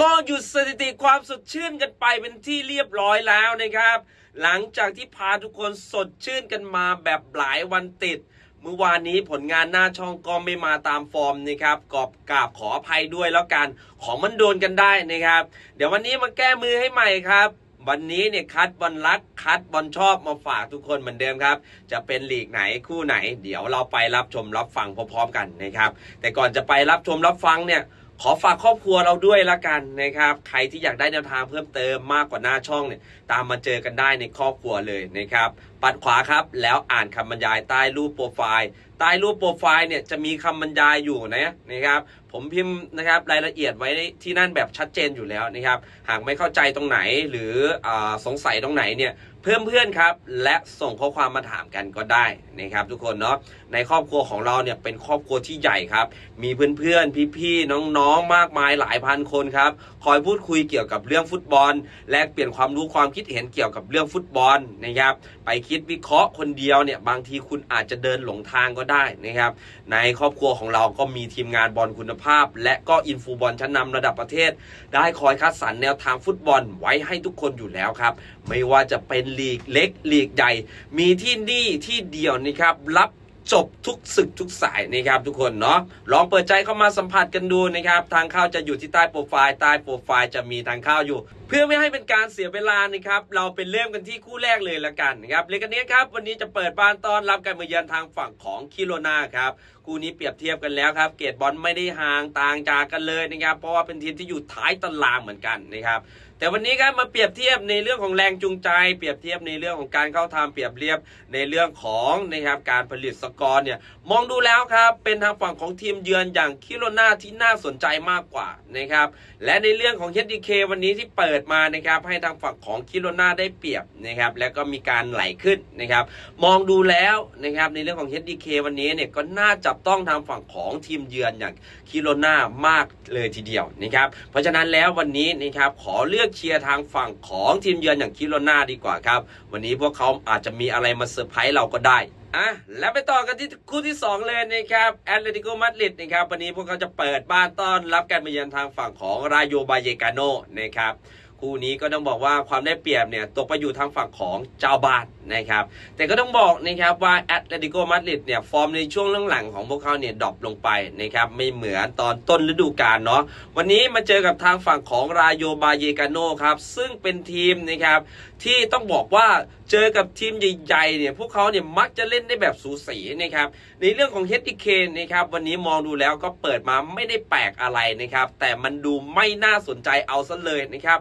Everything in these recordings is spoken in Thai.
ก็หยุดสถิติความสดชื่นกันไปเป็นที่เรียบร้อยแล้วนะครับ หลังจากที่พาทุกคนสดชื่นกันมาแบบหลายวันติด เมื่อวานนี้ผลงานหน้าช่องก็ไม่มาตามฟอร์มนะครับกอบกราบขออภัยด้วยแล้วกัน ของมันโดนกันได้นะครับ เดี๋ยววันนี้มาแก้มือให้ใหม่ครับวันนี้เนี่ยคัดบอลรักคัดบอลชอบมาฝากทุกคนเหมือนเดิมครับ จะเป็นลีกไหนคู่ไหน เดี๋ยวเราไปรับชมรับฟังพร้อมๆกันนะครับ แต่ก่อนจะไปรับชมรับฟังเนี่ย ขอฝากครอบครัวเราด้วยละกันนะครับ ใครที่อยากได้แนวทางเพิ่มเติมมากกว่าหน้าช่องเนี่ย ตามมาเจอกันได้ในครอบครัวเลยนะครับ ปัดขวาครับ แล้วอ่านคำบรรยายใต้รูปโปรไฟล์ ใต้รูปโปรไฟล์เนี่ยจะมีคำบรรยายอยู่นะนะครับ ผมพิมพ์นะครับรายละเอียดไว้ที่นั่นแบบชัดเจนอยู่แล้วนะครับ หากไม่เข้าใจตรงไหนหรืออสงสัยตรงไหนเนี่ยเพื่อนเพื่อนๆครับ และส่งข้อความมาถามกันก็ได้นะครับ ทุกคนเนาะในครอบครัวของเราเนี่ยเป็นครอบครัวที่ใหญ่ครับ มีเพื่อนๆพี่ๆน้องๆมากมายหลายพันคนครับคอยพูดคุยเกี่ยวกับเรื่องฟุตบอล แลกเปลี่ยนความรู้ความคิดเห็นเกี่ยวกับเรื่องฟุตบอลนะครับ ไปคิดวิเคราะห์คนเดียวเนี่ยบางทีคุณอาจจะเดินหลงทางก็ได้นะครับในครอบครัวของเราก็มีทีมงานบอลคุณภาพ และก็อินฟูบอลชั้นนำระดับประเทศ ได้คอยคัดสรรแนวทางฟุตบอลไว้ให้ทุกคนอยู่แล้วครับ ไม่ว่าจะเป็นลีกเล็กลีกใหญ่ มีที่นี่ที่เดียวนะครับรับ จบทุกศึกทุกสายนะครับทุกคนเนาะลองเปิดใจเข้ามาสัมผัสกันดูนะครับทางเข้าจะอยู่ที่ใต้โปรไฟล์ใต้โปรไฟล์จะมีทางเข้าอยู่ เพื่อไม่ให้เป็นการเสียเวลานะครับเราเป็นเริ่มกันที่คู่แรกเลยละกันนะครับเลยกันนี้ครับวันนี้จะเปิดบ้านต้อนรับการมาเยือนทางฝั่งของคิโรนาครับคู่นี้เปรียบเทียบกันแล้วครับ เกรดบอลไม่ได้ห่างต่างจากกันเลยนะครับเพราะว่าเป็นทีมที่อยู่ท้ายตารางเหมือนกันนะครับ แต่วันนี้ครับมาเปรียบเทียบในเรื่องของแรงจูงใจ เปรียบเทียบในเรื่องของการเข้าทำเปรียบเทียบในเรื่องของนะครับการผลิตสกอร์เนี่ยมองดูแล้วครับเป็นทางฝั่งของทีมเยือนอย่างคิโรนาที่น่าสนใจมากกว่านะครับและในเรื่องของ HDK วันนี้ที่เปิดมานะครับให้ทางฝั่งของคิโรนาได้เปรียบนะครับแล้วก็มีการไหลขึ้นนะครับมองดูแล้วนะครับในเรื่องของ HDK วันนี้เนี่ยก็น่าจับต้องทางฝั่งของทีมเยือนอย่างคิโรนามากเลยทีเดียวนะครับเพราะฉะนั้นแล้ววันนี้นะครับขอเลือกเชียร์ทางฝั่งของทีมเยือนอย่างคิโรนาดีกว่าครับ วันนี้พวกเขาอาจจะมีอะไรมาเซอร์ไพรส์เราก็ได้อะแล้วไปต่อกันที่คู่ที่ 2 เลยนะครับแอตเลติโกมาดริดนะครับวันนี้พวกเขาจะเปิดบ้านต้อนรับการมาเยือนทางฝั่งของรายโยบาเยกาโนนะครับ คู่นี้ก็ต้องบอกว่าความได้เปรียบเนี่ยตกไปอยู่ทางฝั่งของเจ้าบ้านนะครับ แต่ก็ต้องบอกนะครับว่าแอตเลติโกมาดริดเนี่ยฟอร์มในช่วงหลังๆของพวกเขาเนี่ยดรอปลงไปนะครับไม่เหมือนตอนต้นฤดูกาลเนาะวันนี้มาเจอกับทางฝั่งของรายโยบาเยกาโนครับซึ่งเป็นทีมนะครับที่ต้องบอกว่าเจอกับทีมใหญ่ๆเนี่ยพวกเขาเนี่ยมักจะเล่นได้แบบสูสีนะครับในเรื่องของเฮดดิเคนนะครับวันนี้มองดูแล้วก็เปิดมาไม่ได้แปลกอะไรนะครับแต่มันดูไม่น่าสนใจเอาซะเลยนะครับ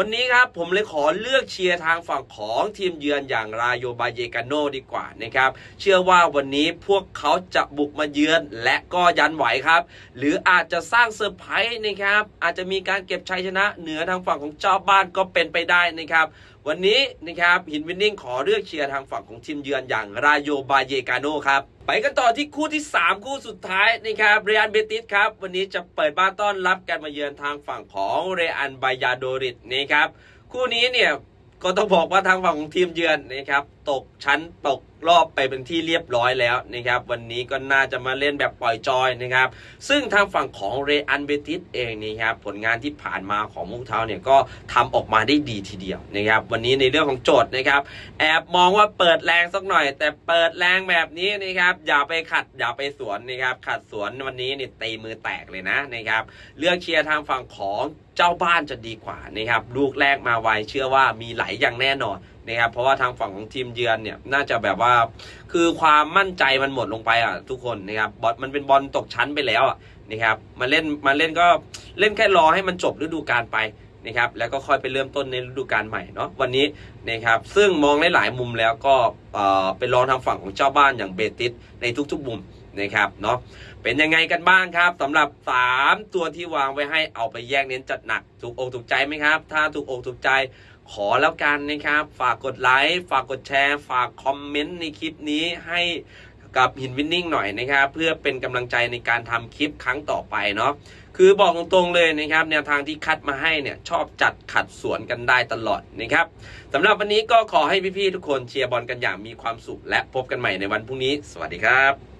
วันนี้ครับผมเลยขอเลือกเชียร์ทางฝั่งของทีมเยือนอย่างรายโยบาเยกาโนดีกว่านะครับเชื่อว่าวันนี้พวกเขาจะบุกมาเยือนและก็ยันไหวครับ หรืออาจจะสร้างเซอร์ไพรส์นะครับอาจจะมีการเก็บชัยชนะเหนือทางฝั่งของเจ้าบ้านก็เป็นไปได้นะครับวันนี้นะครับหินวินนิ่งขอเลือกเชียร์ทางฝั่งของทีมเยือนอย่างรายโยบาเยกาโนครับ ไปกันต่อที่คู่ที่ 3 คู่สุดท้ายนะครับเรอันเบติสครับวันนี้จะเปิดบ้านต้อนรับการมาเยือนทางฝั่งของเรอันบายาโดริดนะครับคู่นี้เนี่ยก็ต้องบอกว่าทางฝั่งของทีมเยือนนะครับ ตกชั้นตกรอบไปเป็นที่เรียบร้อยแล้วนะครับวันนี้ก็น่าจะมาเล่นแบบปล่อยจอยนะครับซึ่งทางฝั่งของเรอันเบติสเองนี่ครับผลงานที่ผ่านมาของพวกเขาเนี่ยก็ทำออกมาได้ดีทีเดียวนะครับวันนี้ในเรื่องของโจทย์นะครับแอบมองว่าเปิดแรงสักหน่อย แต่เปิดแรงแบบนี้นะครับอย่าไปขัดอย่าไปสวนนะครับขัดสวนวันนี้นี่ตีมือแตกเลยนะนะครับเลือกเชียร์ทางฝั่งของเจ้าบ้านจะดีกว่านะครับลูกแรกมาไวเชื่อว่ามีไหลอย่างแน่นอน นะครับเพราะว่าทางฝั่งของทีมเยือนเนี่ยน่าจะแบบว่า คือความมั่นใจมันหมดลงไปอะทุกคนนะครับบอลมันเป็นบอลตกชั้นไปแล้วอะนะครับมาเล่นมาเล่นก็เล่นแค่รอให้มันจบฤดูกาลไปนะครับแล้วก็ค่อยไปเริ่มต้นในฤดูกาลใหม่เนาะวันนี้นะครับซึ่งมองหลายๆมุมแล้วก็เอ่อเป็นรองทางฝั่งของเจ้าบ้านอย่างเบติสในทุกๆมุมนะครับเนาะเป็นยังไงกันบ้างครับสำหรับ 3 ตัวที่วางไว้ให้เอาไปแยกเน้นจัดหนักถูกอกถูกใจไหมครับ ถ้าถูกอกถูกใจ ขอแล้วกันนะครับ ฝากกดไลค์ ฝากกดแชร์ ฝากคอมเมนต์ในคลิปนี้ให้กับหินวินนิ่งหน่อยนะครับ เพื่อเป็นกำลังใจในการทำคลิปครั้งต่อไปเนาะคือบอกตรงๆเลยนะครับ แนวทางที่คัดมาให้เนี่ยชอบจัดขัดสวนกันได้ตลอดนะครับสำหรับวันนี้ก็ขอให้พี่ๆทุกคนเชียร์บอลกันอย่างมีความสุข และพบกันใหม่ในวันพรุ่งนี้ สวัสดีครับ